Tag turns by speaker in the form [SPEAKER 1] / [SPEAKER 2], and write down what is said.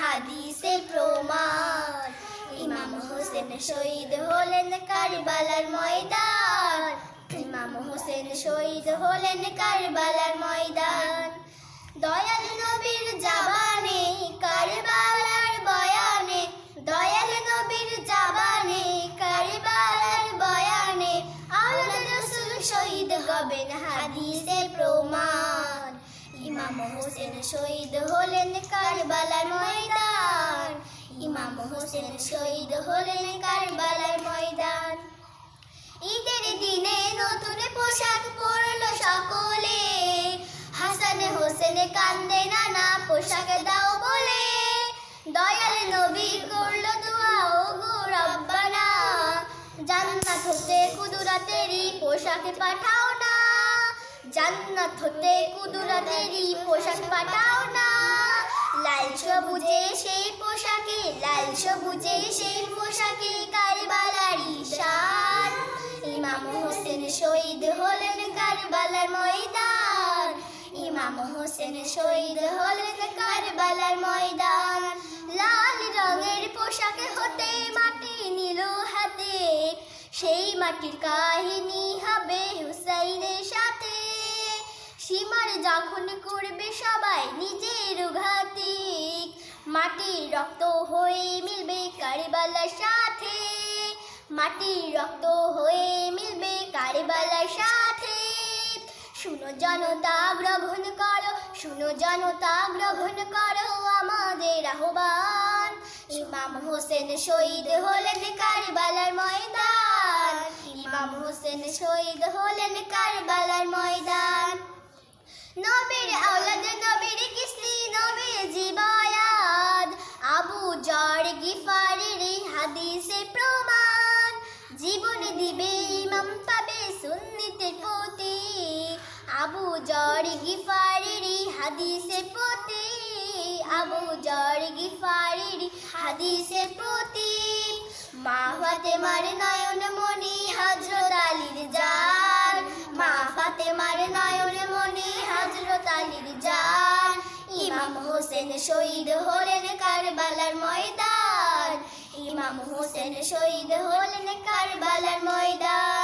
[SPEAKER 1] হাদিসে প্রমাণ। ইমাম হোসেন শহীদ হলেন কারবালার ময়দান। ইমাম হোসেন শহীদ হলেন কারবালার ময়দান। দয়াল নবীর জাবানে, কারবালার বয়ানে। দয়াল নবীর জাবানে, কারবালার বয়ানে। আল্লাহ রাসূল শহীদ হবেন ইমাম হোসেন শহীদ হলেন কারবালার ময়দান। ইমাম হোসেন শহীদ হলেন কারবালার ময়দান। ঈদের দিনে নতুন পোশাক পরলো সকলে। হাসান হোসেন কান্দে নানা পোশাক দাও বলে। দয়াল নবী করল দোয়া ও গো রব্বানা। জান্নাত হতে কুদুরাতেরই পোশাক পাঠাও না জান্নাত হতে কুদুরাতেরই পোশাক পাঠাও না। লাল সবুজে সেই পোশাকে, লাল সবুজে সেই পোশাকে কারবালারি শান ইমাম হোসেন শহীদ হলেন কারবালার ময়দান। ইমাম হোসেন শহীদ হলেন কারবালার ময়দান। লাল রঙের পোশাকে হতে মাটি নিল হাতে। সেই মাটির কাহিনী হবে হুসাইনের সাথে। সীমার যখন করবে সবাই নিজের ঘাতি মাটির রক্ত হয়ে মিলবে কারিবালার সাথে। মাটির রক্ত হয়ে মিলবে কারিবালার সাথে। শুনো জনতা, গ্রহণ করো, শুনো জনতা, গ্রহণ করো আমাদের আহ্বান। ইমাম হোসেন শহীদ হলেন কারিবালার ময়দান। ইমাম হোসেন শহীদ হলেন কারবালার ময়দান। নবীর আওলাদ, নবীর কিস্তি, নবীর জীবায়াত। আবু জর গিফারের হাদিসে প্রমাণ, জীবন দিবে ইমাম পাবে সুন্নিতের প্রতি। আবু জর গিফারের হাদিসে প্রতি, আবু জর গিফারের হাদিসে প্রতি। মা ফাতেমার নয়ন মনি হজরত আলীর জান। ইমাম হোসেন শহীদ হলেন কারবালার ময়দান। ইমাম হোসেন শহীদ হলেন কারবালার ময়দান।